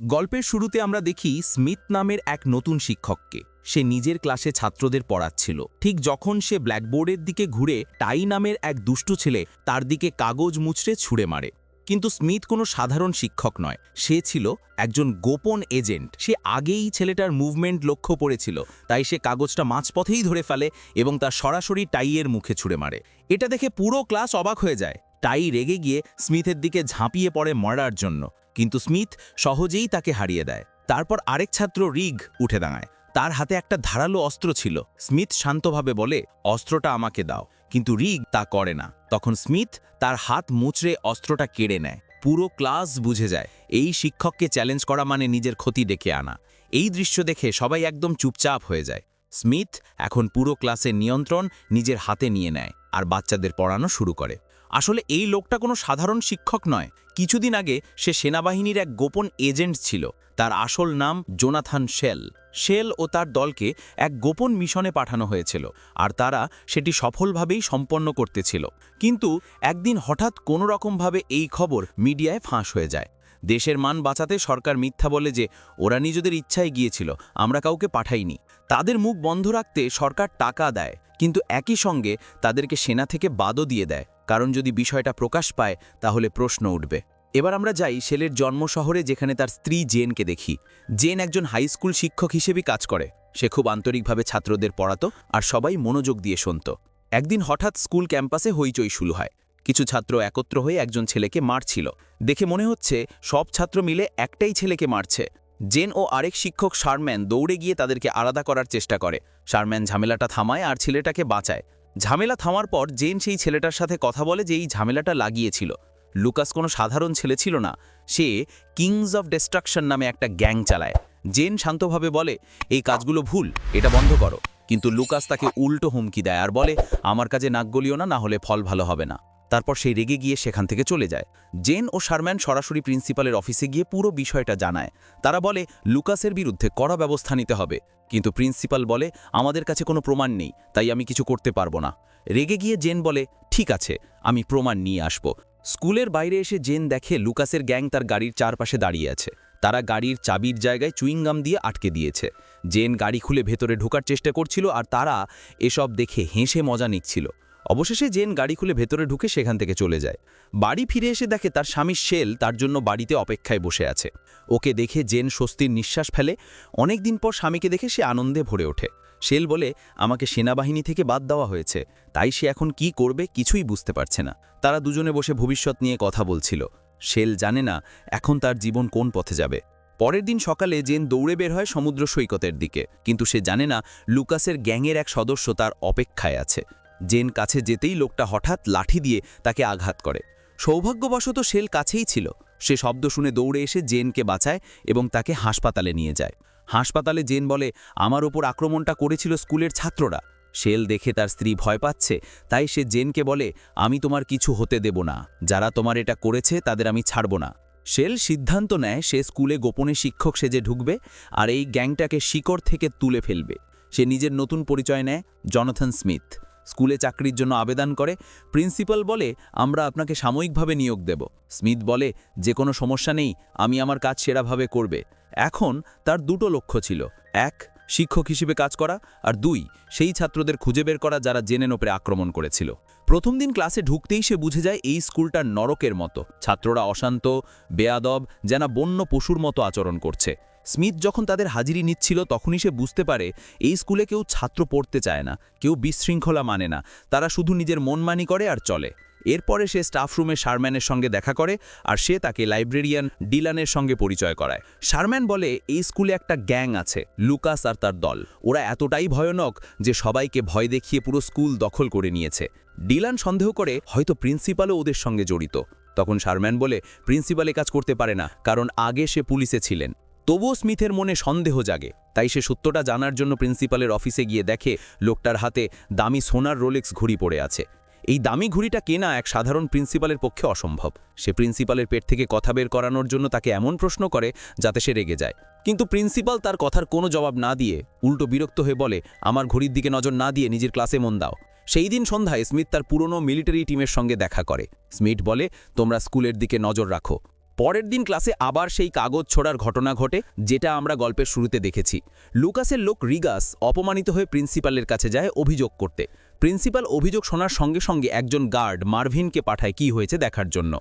গল্পের শুরুতে আমরা দেখি স্মিথ নামের এক নতুন শিক্ষককে। সে নিজের ক্লাসে ছাত্রদের পড়াচ্ছিল। ঠিক যখন সে ব্ল্যাকবোর্ডের দিকে ঘুরে, টাই নামের এক দুষ্টু ছেলে তার দিকে কাগজ মুচড়ে ছুঁড়ে মারে। কিন্তু স্মিথ কোনো সাধারণ শিক্ষক নয়। সে ছিল একজন গোপন এজেন্ট। সে আগেই ছেলেটার মুভমেন্ট লক্ষ্য পড়েছিল তাই সে কাগজটা মাঝপথেই ধরে ফেলে এবং তার সরাসরি টাইয়ের মুখে ছুঁড়ে মারে। এটা দেখে পুরো ক্লাস অবাক হয়ে যায়। টাই রেগে গিয়ে স্মিথের দিকে ঝাঁপিয়ে পড়ে মরার জন্য। কিন্তু স্মিথ সহজেই তাকে হারিয়ে দেয়। তারপর আরেক ছাত্র রিগ উঠে দাঁড়ায়। তার হাতে একটা ধারালো অস্ত্র ছিল। স্মিথ শান্তভাবে বলে, অস্ত্রটা আমাকে দাও। কিন্তু রিগ তা করে না। তখন স্মিথ তার হাত মুচড়ে অস্ত্রটা কেড়ে নেয়। পুরো ক্লাস বুঝে যায়, এই শিক্ষককে চ্যালেঞ্জ করা মানে নিজের ক্ষতি ডেকে আনা। এই দৃশ্য দেখে সবাই একদম চুপচাপ হয়ে যায়। স্মিথ এখন পুরো ক্লাসের নিয়ন্ত্রণ নিজের হাতে নিয়ে নেয় আর বাচ্চাদের পড়ানো শুরু করে। আসলে এই লোকটা কোনো সাধারণ শিক্ষক নয়। কিছুদিন আগে সে সেনাবাহিনীর এক গোপন এজেন্ট ছিল। তার আসল নাম জোনাথান শেল। শেল ও তার দলকে এক গোপন মিশনে পাঠানো হয়েছিল আর তারা সেটি সফলভাবেই সম্পন্ন করতেছিল। কিন্তু একদিন হঠাৎ কোনো রকমভাবে এই খবর মিডিয়ায় ফাঁস হয়ে যায়। দেশের মান বাঁচাতে সরকার মিথ্যা বলে যে, ওরা নিজেদের ইচ্ছায় গিয়েছিল, আমরা কাউকে পাঠাইনি। তাদের মুখ বন্ধ রাখতে সরকার টাকা দেয়, কিন্তু একই সঙ্গে তাদেরকে সেনা থেকে বাদও দিয়ে দেয়। কারণ যদি বিষয়টা প্রকাশ পায়, তাহলে প্রশ্ন উঠবে। এবার আমরা যাই শেলের জন্ম শহরে যেখানে তার স্ত্রী জেনকে দেখি। জেন একজন হাই স্কুল শিক্ষক হিসেবে কাজ করে। সে খুব আন্তরিকভাবে ছাত্রদের পড়াতো আর সবাই মনোযোগ দিয়ে শুনত। একদিন হঠাৎ স্কুল ক্যাম্পাসে হইচই শুরু হয়। কিছু ছাত্র একত্র হয়ে একজন ছেলেকে মারছিল। দেখে মনে হচ্ছে সব ছাত্র মিলে একটাই ছেলেকে মারছে। জেন ও আরেক শিক্ষক শারম্যান দৌড়ে গিয়ে তাদেরকে আলাদা করার চেষ্টা করে। শারম্যান ঝামেলাটা থামায় আর ছেলেটাকে বাঁচায়। ঝামেলা থামার পর জেন সেই ছেলেটার সাথে কথা বলে যে এই ঝামেলাটা লাগিয়েছিল। লুকাস কোনো সাধারণ ছেলে ছিল না। সে কিংস অফ ডিস্ট্রাকশন নামে একটা গ্যাং চালায়। জেন শান্তভাবে বলে, এই কাজগুলো ভুল, এটা বন্ধ করো। কিন্তু লুকাস তাকে উল্টো হুমকি দেয় আর বলে, আমার কাজে নাক গলিও না না হলে ফল ভালো হবে না। তারপর সে রেগে গিয়ে সেখান থেকে চলে যায়। জেন ও শারম্যান সরাসরি প্রিন্সিপালের অফিসে গিয়ে পুরো বিষয়টা জানায়। তারা বলে, লুকাসের বিরুদ্ধে কড়া ব্যবস্থা নিতে হবে। কিন্তু প্রিন্সিপাল বলে, আমাদের কাছে কোনো প্রমাণ নেই, তাই আমি কিছু করতে পারব না। রেগে গিয়ে জেন বলে, ঠিক আছে, আমি প্রমাণ নিয়ে আসব। স্কুলের বাইরে এসে জেন দেখে লুকাসের গ্যাং তার গাড়ির চারপাশে দাঁড়িয়ে আছে। তারা গাড়ির চাবির জায়গায় চুইংগাম দিয়ে আটকে দিয়েছে। জেন গাড়ি খুলে ভেতরে ঢোকার চেষ্টা করছিল আর তারা এসব দেখে হেসে মজা নিচ্ছিল। অবশেষে জেন গাড়ি খুলে ভেতরে ঢুকে সেখান থেকে চলে যায়। বাড়ি ফিরে এসে দেখে তার স্বামী শেল তার জন্য বাড়িতে অপেক্ষায় বসে আছে। ওকে দেখে জেন স্বস্তির নিঃশ্বাস ফেলে। অনেক দিন পর স্বামীকে দেখে সে আনন্দে ভরে ওঠে। শেল বলে, আমাকে সেনাবাহিনী থেকে বাদ দেওয়া হয়েছে। তাই সে এখন কি করবে কিছুই বুঝতে পারছে না। তারা দুজনে বসে ভবিষ্যৎ নিয়ে কথা বলছিল। শেল জানে না এখন তার জীবন কোন পথে যাবে। পরের দিন সকালে জেন দৌড়ে বের হয় সমুদ্র সৈকতের দিকে। কিন্তু সে জানে না লুকাসের গ্যাংয়ের এক সদস্য তার অপেক্ষায় আছে। জেন কাছে যেতেই লোকটা হঠাৎ লাঠি দিয়ে তাকে আঘাত করে। সৌভাগ্যবশত শেল কাছেই ছিল। সে শব্দ শুনে দৌড়ে এসে জেনকে বাঁচায় এবং তাকে হাসপাতালে নিয়ে যায়। হাসপাতালে জেন বলে, আমার ওপর আক্রমণটা করেছিল স্কুলের ছাত্ররা। শেল দেখে তার স্ত্রী ভয় পাচ্ছে, তাই সে জেনকে বলে, আমি তোমার কিছু হতে দেব না। যারা তোমার এটা করেছে, তাদের আমি ছাড়ব না। শেল সিদ্ধান্ত নেয়, সে স্কুলে গোপনে শিক্ষক সেজে ঢুকবে আর এই গ্যাংটাকে শিকড় থেকে তুলে ফেলবে। সে নিজের নতুন পরিচয় নেয়, জনথন স্মিথ। স্কুলে চাকরির জন্য আবেদন করে, প্রিন্সিপাল বলে, আমরা আপনাকে সাময়িকভাবে নিয়োগ দেব। স্মিথ বলে, যে কোনো সমস্যা নেই, আমি আমার কাজ সেরাভাবে করবে। এখন তার দুটো লক্ষ্য ছিল। এক, শিক্ষক হিসেবে কাজ করা, আর দুই, সেই ছাত্রদের খুঁজে বের করা যারা জেনে নোপরে আক্রমণ করেছিল। প্রথম দিন ক্লাসে ঢুকতেই সে বুঝে যায় এই স্কুলটা নরকের মতো। ছাত্ররা অশান্ত, বেয়াদব, যেন বন্য পশুর মতো আচরণ করছে। স্মিথ যখন তাদের হাজিরি নিচ্ছিল, তখনই সে বুঝতে পারে এই স্কুলে কেউ ছাত্র পড়তে চায় না, কেউ বিশৃঙ্খলা মানে না। তারা শুধু নিজের মনমানি করে আর চলে। এরপরে সে স্টাফ রুমে শারম্যানের সঙ্গে দেখা করে আর সে তাকে লাইব্রেরিয়ান ডিলানের সঙ্গে পরিচয় করায়। শারম্যান বলে, এই স্কুলে একটা গ্যাং আছে, লুকাস আর তার দল। ওরা এতটাই ভয়ানক যে সবাইকে ভয় দেখিয়ে পুরো স্কুল দখল করে নিয়েছে। ডিলান সন্দেহ করে, হয়তো প্রিন্সিপালও ওদের সঙ্গে জড়িত। তখন শারম্যান বলে, প্রিন্সিপাল কাজ করতে পারে না, কারণ আগে সে পুলিশে ছিলেন। তবুও স্মিথের মনে সন্দেহ জাগে, তাই সে সত্যটা জানার জন্য প্রিন্সিপালের অফিসে গিয়ে দেখে লোকটার হাতে দামি সোনার রোলেক্স ঘড়ি পড়ে আছে। এই দামি ঘুড়িটা কেনা এক সাধারণ প্রিন্সিপালের পক্ষে অসম্ভব। সে প্রিন্সিপালের পেট থেকে কথা বের করানোর জন্য তাকে এমন প্রশ্ন করে যাতে সে রেগে যায়। কিন্তু প্রিন্সিপাল তার কথার কোনো জবাব না দিয়ে উল্টো বিরক্ত হয়ে বলে, আমার ঘড়ির দিকে নজর না দিয়ে নিজের ক্লাসে মন দাও। সেই দিন সন্ধ্যায় স্মিথ তার পুরনো মিলিটারি টিমের সঙ্গে দেখা করে। স্মিথ বলে, তোমরা স্কুলের দিকে নজর রাখো। পরের দিন ক্লাসে আবার সেই কাগজ ছোড়ার ঘটনা ঘটে, যেটা আমরা গল্পের শুরুতে দেখেছি। লুকাসের লোক রিগাস অপমানিত হয়ে প্রিন্সিপালের কাছে যায় অভিযোগ করতে। প্রিন্সিপাল অভিযোগ শোনার সঙ্গে সঙ্গে একজন গার্ড মার্ভিনকে পাঠায় কি হয়েছে দেখার জন্য।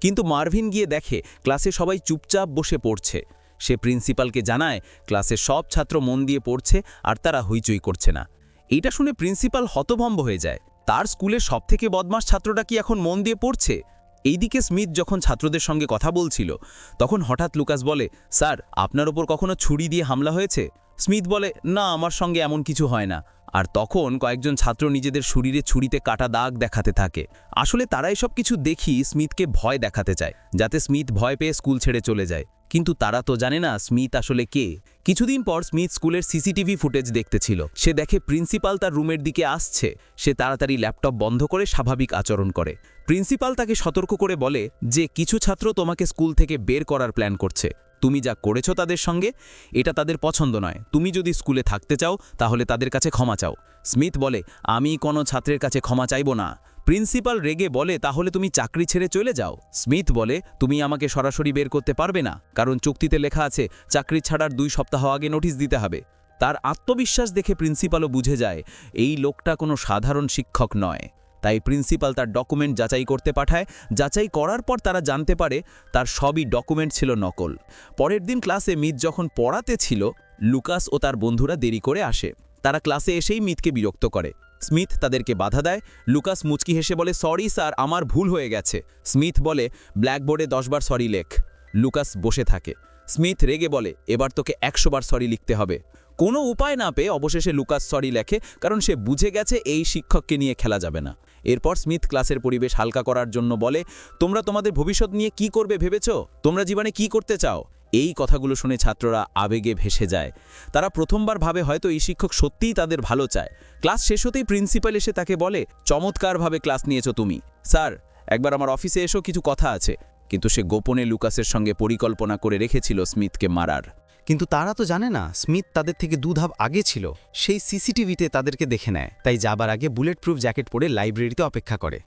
কিন্তু মার্ভিন গিয়ে দেখে ক্লাসে সবাই চুপচাপ বসে পড়ছে। সে প্রিন্সিপালকে জানায় ক্লাসে সব ছাত্র মন দিয়ে পড়ছে, আর তারা হইচই করছে না। এটা শুনে প্রিন্সিপাল হতভম্ব হয়ে যায়। তার স্কুলের সবথেকে বদমাস ছাত্রটা কি এখন মন দিয়ে পড়ছে? এইদিকে স্মিথ যখন ছাত্রদের সঙ্গে কথা বলছিল, তখন হঠাৎ লুকাস বলে, স্যার, আপনার ওপর কখনো ছুরি দিয়ে হামলা হয়েছে? স্মিথ বলে, না, আমার সঙ্গে এমন কিছু হয় না। আর তখন কয়েকজন ছাত্র নিজেদের শরীরে ছুরিতে কাটা দাগ দেখাতে থাকে। আসলে তারাই এসব কিছু দেখি স্মিথকে ভয় দেখাতে চায়, যাতে স্মিথ ভয় পেয়ে স্কুল ছেড়ে চলে যায়। কিন্তু তারা তো জানে না স্মিথ আসলে কে। কিছুদিন পর স্মিথ স্কুলের সিসিটিভি ফুটেজ দেখতেছিল। সে দেখে প্রিন্সিপাল তার রুমের দিকে আসছে। সে তাড়াতাড়ি ল্যাপটপ বন্ধ করে স্বাভাবিক আচরণ করে। প্রিন্সিপাল তাকে সতর্ক করে বলে যে, কিছু ছাত্র তোমাকে স্কুল থেকে বের করার প্ল্যান করছে। তুমি যা করেছ তাদের সঙ্গে, এটা তাদের পছন্দ নয়। তুমি যদি স্কুলে থাকতে চাও, তাহলে তাদের কাছে ক্ষমা চাও। স্মিথ বলে, আমি কোনো ছাত্রের কাছে ক্ষমা চাইব না। প্রিন্সিপাল রেগে বলে, তাহলে তুমি চাকরি ছেড়ে চলে যাও? স্মিথ বলে, তুমি আমাকে সরাসরি বের করতে পারবে না, কারণ চুক্তিতে লেখা আছে, চাকরি ছাড়ার দুই সপ্তাহ আগে নোটিশ দিতে হবে। তার আত্মবিশ্বাস দেখে প্রিন্সিপালও বুঝে যায়, এই লোকটা কোনো সাধারণ শিক্ষক নয়। তাই প্রিন্সিপাল তার ডকুমেন্ট যাচাই করতে পাঠায়। যাচাই করার পর তারা জানতে পারে, তার সবই ডকুমেন্ট ছিল নকল। পরের দিন ক্লাসে মিথ যখন পড়াতে ছিল, লুকাস ও তার বন্ধুরা দেরি করে আসে। তারা ক্লাসে এসেই মিথকে বিরক্ত করে। স্মিথ তাদেরকে বাধা দেয়। লুকাস মুচকি হেসে বলে, সরি স্যার, আমার ভুল হয়ে গেছে। স্মিথ বলে, ব্ল্যাকবোর্ডে দশবার সরি লেখ। লুকাস বসে থাকে। স্মিথ রেগে বলে, এবার তোকে একশো বার সরি লিখতে হবে। কোনো উপায় না পেয়ে অবশেষে লুকাস সরি লেখে, কারণ সে বুঝে গেছে এই শিক্ষককে নিয়ে খেলা যাবে না। এরপর স্মিথ ক্লাসের পরিবেশ হালকা করার জন্য বলে, তোমরা তোমাদের ভবিষ্যৎ নিয়ে কি করবে ভেবেছ? তোমরা জীবনে কি করতে চাও? এই কথাগুলো শুনে ছাত্ররা আবেগে ভেসে যায়। তারা প্রথমবার ভাবে হয়তো এই শিক্ষক সত্যিই তাদের ভালো চায়। ক্লাস শেষ হতেই প্রিন্সিপাল এসে তাকে বলে, চমৎকারভাবে ক্লাস নিয়েছো তুমি। স্যার, একবার আমার অফিসে এসো, কিছু কথা আছে। কিন্তু সে গোপনে লুকাসের সঙ্গে পরিকল্পনা করে রেখেছিল স্মিথকে মারার। কিন্তু তারা তো জানে না, স্মিথ তাদের থেকে দু ধাপ আগে ছিল। সেই সিসিটিভিতে তাদেরকে দেখে নেয়, তাই যাবার আগে বুলেট প্রুফ জ্যাকেট পরে লাইব্রেরিতে অপেক্ষা করে।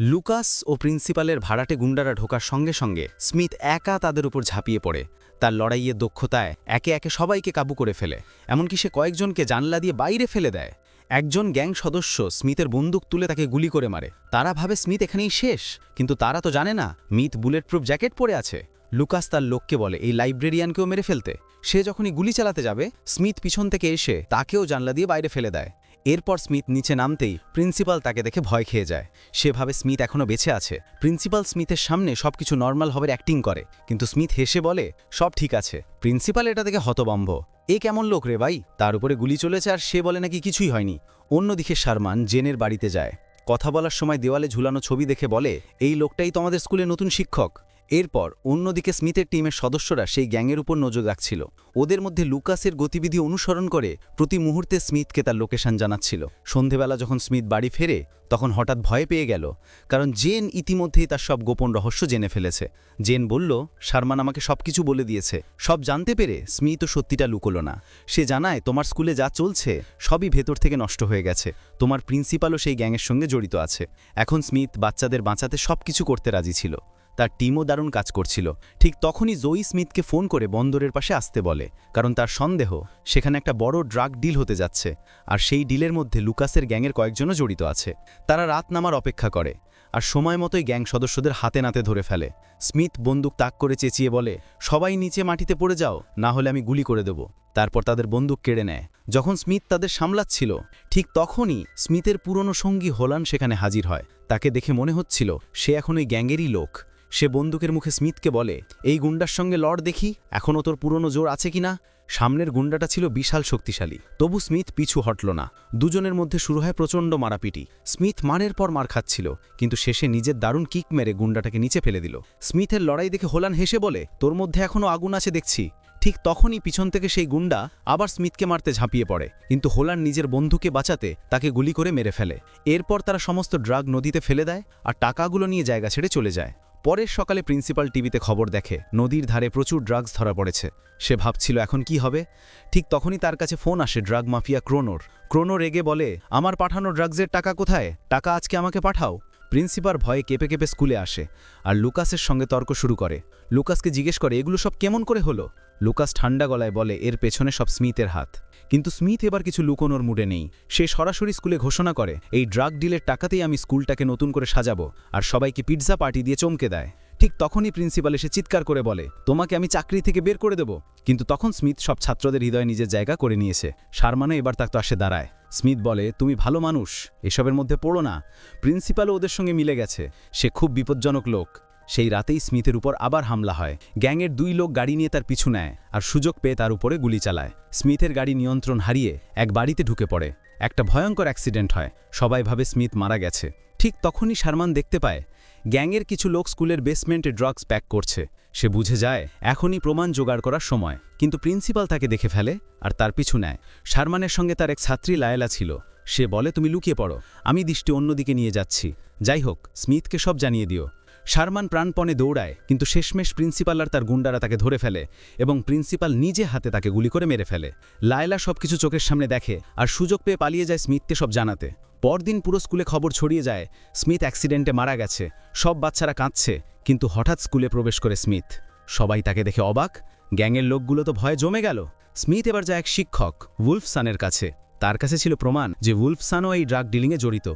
লুকাস ও প্রিন্সিপালের ভাড়াটে গুন্ডারা ঢোকার সঙ্গে সঙ্গে স্মিথ একা তাদের উপর ঝাঁপিয়ে পড়ে। তার লড়াইয়ের দক্ষতায় একে একে সবাইকে কাবু করে ফেলে, এমনকি সে কয়েকজনকে জানলা দিয়ে বাইরে ফেলে দেয়। একজন গ্যাং সদস্য স্মিথের বন্দুক তুলে তাকে গুলি করে মারে। তারা ভাবে স্মিথ এখানেই শেষ, কিন্তু তারা তো জানে না মিথ বুলেট প্রুফ জ্যাকেট পরে আছে। লুকাস তার লোককে বলে, এই লাইব্রেরিয়ানকেও মেরে ফেলতে। সে যখনই গুলি চালাতে যাবে, স্মিথ পিছন থেকে এসে তাকেও জানলা দিয়ে বাইরে ফেলে দেয়। এরপর স্মিথ নিচে নামতেই প্রিন্সিপাল তাকে দেখে ভয় খেয়ে যায়। সেভাবে স্মিথ এখনও বেঁচে আছে। প্রিন্সিপাল স্মিথের সামনে সবকিছু নর্মাল হবে অ্যাক্টিং করে। কিন্তু স্মিথ হেসে বলে, সব ঠিক আছে। প্রিন্সিপাল এটা দেখে হতবম্ব। এ কেমন লোক রে ভাই? তার উপরে গুলি চলেছে আর সে বলে নাকি কিছুই হয়নি। অন্যদিকে শারমান জেনের বাড়িতে যায়। কথা বলার সময় দেওয়ালে ঝুলানো ছবি দেখে বলে, এই লোকটাই তো আমাদের স্কুলে নতুন শিক্ষক। এরপর অন্যদিকে স্মিথের টিমের সদস্যরা সেই গ্যাংয়ের উপর নজর রাখছিল। ওদের মধ্যে লুকাসের গতিবিধি অনুসরণ করে প্রতি মুহূর্তে স্মিথকে তার লোকেশন জানাচ্ছিল। সন্ধেবেলা যখন স্মিথ বাড়ি ফেরে, তখন হঠাৎ ভয় পেয়ে গেল, কারণ জেন ইতিমধ্যেই তার সব গোপন রহস্য জেনে ফেলেছে। জেন বলল, শারমান আমাকে সবকিছু বলে দিয়েছে। সব জানতে পেরে স্মিথও সত্যিটা লুকোলো না। সে জানায়, তোমার স্কুলে যা চলছে, সবই ভেতর থেকে নষ্ট হয়ে গেছে। তোমার প্রিন্সিপালও সেই গ্যাংয়ের সঙ্গে জড়িত আছে। এখন স্মিথ বাচ্চাদের বাঁচাতে সবকিছু করতে রাজি ছিল। তার টিমও দারুণ কাজ করছিল। ঠিক তখনই জয়ী স্মিথকে ফোন করে বন্দরের পাশে আসতে বলে, কারণ তার সন্দেহ, সেখানে একটা বড় ড্রাগ ডিল হতে যাচ্ছে, আর সেই ডিলের মধ্যে লুকাসের গ্যাংয়ের কয়েকজনও জড়িত আছে। তারা রাত নামার অপেক্ষা করে, আর সময় মতোই গ্যাং সদস্যদের হাতে নাতে ধরে ফেলে। স্মিথ বন্দুক তাক করে চেঁচিয়ে বলে, সবাই নিচে মাটিতে পড়ে যাও, না হলে আমি গুলি করে দেব। তারপর তাদের বন্দুক কেড়ে নেয়। যখন স্মিথ তাদের সামলাচ্ছিল, ঠিক তখনই স্মিথের পুরনো সঙ্গী হোলান সেখানে হাজির হয়। তাকে দেখে মনে হচ্ছিল, সে এখন ওই গ্যাংয়েরই লোক। সে বন্দুকের মুখে স্মিথকে বলে, এই গুন্ডার সঙ্গে লড় দেখি এখনও তোর পুরনো জোর আছে কিনা সামনের গুন্ডাটা ছিল বিশাল শক্তিশালী। তবু স্মিথ পিছু হটল না। দুজনের মধ্যে শুরু হয় প্রচণ্ড মারাপিটি। স্মিথ মারের পর মার খাচ্ছিল, কিন্তু শেষে নিজের দারুণ কিক মেরে গুন্ডাটাকে নিচে ফেলে দিল। স্মিথের লড়াই দেখে হোলান হেসে বলে, তোর মধ্যে এখনও আগুন আছে দেখছি। ঠিক তখনই পিছন থেকে সেই গুন্ডা আবার স্মিথকে মারতে ঝাঁপিয়ে পড়ে, কিন্তু হোলান নিজের বন্ধুকে বাঁচাতে তাকে গুলি করে মেরে ফেলে। এরপর তারা সমস্ত ড্রাগ নদীতে ফেলে দেয় আর টাকাগুলো নিয়ে জায়গা ছেড়ে চলে যায়। পরের সকালে প্রিন্সিপাল টিভিতে খবর দেখে নদীর ধারে প্রচুর ড্রাগস ধরা পড়েছে। সে ভাবছিল, এখন কি হবে? ঠিক তখনই তার কাছে ফোন আসে ড্রাগ মাফিয়া ক্রোনোর। ক্রোনো রেগে বলে, আমার পাঠানো ড্রাগসের টাকা কোথায়? টাকা আজকে আমাকে পাঠাও। প্রিন্সিপাল ভয়ে কেঁপে কেঁপে স্কুলে আসে আর লুকাসের সঙ্গে তর্ক শুরু করে। লুকাসকে জিজ্ঞেস করে, এগুলো সব কেমন করে হলো? লুকাস ঠান্ডা গলায় বলে, এর পেছনে সব স্মিথের হাত। কিন্তু স্মিথ এবার কিছু লুকোনোর মুডে নেই। সে সরাসরি স্কুলে ঘোষণা করে, এই ড্রাগ ডিলের টাকাতেই আমি স্কুলটাকে নতুন করে সাজাবো আর সবাইকে পিৎজা পার্টি দিয়ে চমকে দেয়। ঠিক তখনই প্রিন্সিপাল এসে চিৎকার করে বলে, তোমাকে আমি চাকরি থেকে বের করে দেব। কিন্তু তখন স্মিথ সব ছাত্রদের হৃদয়ে নিজের জায়গা করে নিয়েছে। শারমানও এবার তার আসে দাঁড়ায়। স্মিথ বলে, তুমি ভালো মানুষ, এসবের মধ্যে পড়ো না। প্রিন্সিপালও ওদের সঙ্গে মিলে গেছে। সে খুব বিপজ্জনক লোক। সেই রাতেই স্মিথের উপর আবার হামলা হয়। গ্যাংয়ের দুই লোক গাড়ি নিয়ে তার পিছু নেয় আর সুযোগ পেয়ে তার উপরে গুলি চালায়। স্মিথের গাড়ি নিয়ন্ত্রণ হারিয়ে এক বাড়িতে ঢুকে পড়ে। একটা ভয়ঙ্কর অ্যাক্সিডেন্ট হয়। সবাই ভাবে স্মিথ মারা গেছে। ঠিক তখনই শারমান দেখতে পায়, গ্যাংয়ের কিছু লোক স্কুলের বেসমেন্টে ড্রাগস প্যাক করছে। সে বুঝে যায়, এখনই প্রমাণ জোগাড় করার সময়। কিন্তু প্রিন্সিপাল তাকে দেখে ফেলে আর তার পিছু নেয়। শারমানের সঙ্গে তার এক ছাত্রী লায়লা ছিল। সে বলে, তুমি লুকিয়ে পড়ো। আমি দৃষ্টি অন্যদিকে নিয়ে যাচ্ছি। যাই হোক, স্মিথকে সব জানিয়ে দিও। শারমান প্রাণপণে দৌড়ায়, কিন্তু শেষমেশ প্রিন্সিপাল আর তার গুন্ডারা তাকে ধরে ফেলে এবং প্রিন্সিপাল নিজে হাতে তাকে গুলি করে মেরে ফেলে। লায়লা সবকিছু চোখের সামনে দেখে আর সুযোগ পেয়ে পালিয়ে যায় স্মিথকে সব জানাতে। পরদিন পুরো স্কুলে খবর ছড়িয়ে যায়, স্মিথ অ্যাক্সিডেন্টে মারা গেছে, সব বাচ্চারা কাঁদছে, কিন্তু হঠাৎ স্কুলে প্রবেশ করে স্মিথ। সবাই তাকে দেখে অবাক, গ্যাংয়ের লোকগুলো তো ভয়ে জমে গেল। স্মিথ এবার যায় এক শিক্ষক, উলফসানের কাছে। তার কাছে ছিল প্রমাণ যে উলফসানও এই ড্রাগ ডিলিংয়ে জড়িত।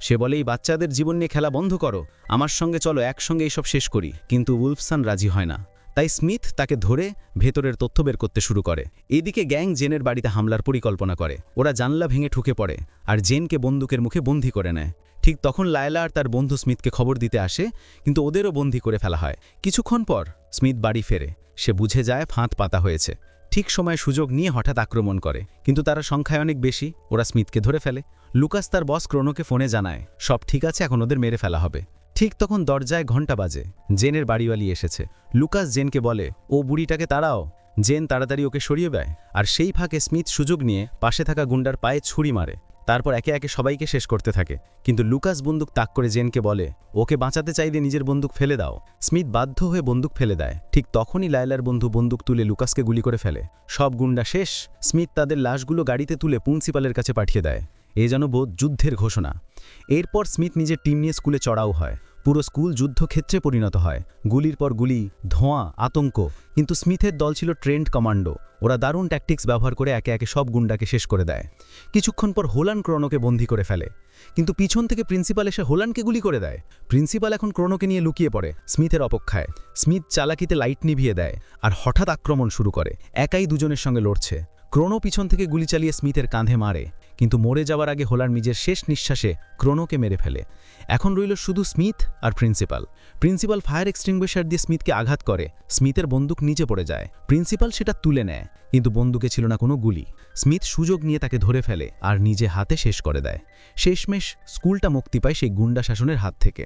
সে বলে, এই বাচ্চাদের জীবন নিয়ে খেলা বন্ধ করো। আমার সঙ্গে চলো, একসঙ্গে এইসব শেষ করি। কিন্তু উলফসান রাজি হয় না। তাই স্মিথ তাকে ধরে ভেতরের তথ্য বের করতে শুরু করে। এদিকে গ্যাং জেনের বাড়িতে হামলার পরিকল্পনা করে। ওরা জানলা ভেঙে ঠুকে পড়ে আর জেনকে বন্দুকের মুখে বন্দি করে নেয়। ঠিক তখন লায়লা আর তার বন্ধু স্মিথকে খবর দিতে আসে, কিন্তু ওদেরও বন্দি করে ফেলা হয়। কিছুক্ষণ পর স্মিথ বাড়ি ফেরে। সে বুঝে যায় ফাঁদ পাতা হয়েছে। ঠিক সময় সুযোগ নিয়ে হঠাৎ আক্রমণ করে। কিন্তু তারা সংখ্যায় অনেক বেশি। ওরা স্মিথকে ধরে ফেলে। লুকাস তার বস ক্রোনোকে ফোনে জানায়, সব ঠিক আছে, এখন ওদের মেরে ফেলা হবে। ঠিক তখন দরজায় ঘণ্টা বাজে। জেনের বাড়িওয়ালি এসেছে। লুকাস জেনকে বলে, ও বুড়িটাকে তাড়াও। জেন তাড়াতাড়ি ওকে সরিয়ে দেয় আর সেই ফাঁকে স্মিথ সুযোগ নিয়ে পাশে থাকা গুন্ডার পায়ে ছুরি মারে। তারপর একে একে সবাইকে শেষ করতে থাকে। কিন্তু লুকাস বন্দুক তাক করে জেনকে বলে, ওকে বাঁচাতে চাইলে নিজের বন্দুক ফেলে দাও। স্মিথ বাধ্য হয়ে বন্দুক ফেলে দেয়। ঠিক তখনই লায়লার বন্ধু বন্দুক তুলে লুকাসকে গুলি করে ফেলে। সব গুন্ডা শেষ। স্মিথ তাদের লাশগুলো গাড়িতে তুলে প্রিন্সিপালের কাছে পাঠিয়ে দেয়। এ যেন বোধ যুদ্ধের ঘোষণা। এরপর স্মিথ নিজের টিম নিয়ে স্কুলে চড়াও হয়। পুরো স্কুল যুদ্ধক্ষেত্রে পরিণত হয়। গুলির পর গুলি, ধোঁয়া, আতঙ্ক। কিন্তু স্মিথের দল ছিল ট্রেন্ড কমান্ডো। ওরা দারুণ ট্যাকটিক্স ব্যবহার করে একে একে সব গুন্ডাকে শেষ করে দেয়। কিছুক্ষণ পর হোলান ক্রোনোকে বন্দি করে ফেলে। কিন্তু পিছন থেকে প্রিন্সিপাল এসে হোলানকে গুলি করে দেয়। প্রিন্সিপাল এখন ক্রোনোকে নিয়ে লুকিয়ে পড়ে স্মিথের অপেক্ষায়। স্মিথ চালাকিতে লাইট নিভিয়ে দেয় আর হঠাৎ আক্রমণ শুরু করে। একাই দুজনের সঙ্গে লড়ছে। ক্রোনো পিছন থেকে গুলি চালিয়ে স্মিথের কাঁধে মারে। কিন্তু মরে যাওয়ার আগে হোলার নিজের শেষ নিঃশ্বাসে ক্রোনোকে মেরে ফেলে। এখন রইল শুধু স্মিথ আর প্রিন্সিপাল। প্রিন্সিপাল ফায়ার এক্সটিংগুইশার দিয়ে স্মিথকে আঘাত করে। স্মিথের বন্দুক নিচে পড়ে যায়। প্রিন্সিপাল সেটা তুলে নেয়, কিন্তু বন্দুকে ছিল না কোনো গুলি। স্মিথ সুযোগ নিয়ে তাকে ধরে ফেলে আর নিজে হাতে শেষ করে দেয়। শেষমেশ স্কুলটা মুক্তি পায় সেই গুন্ডা শাসনের হাত থেকে।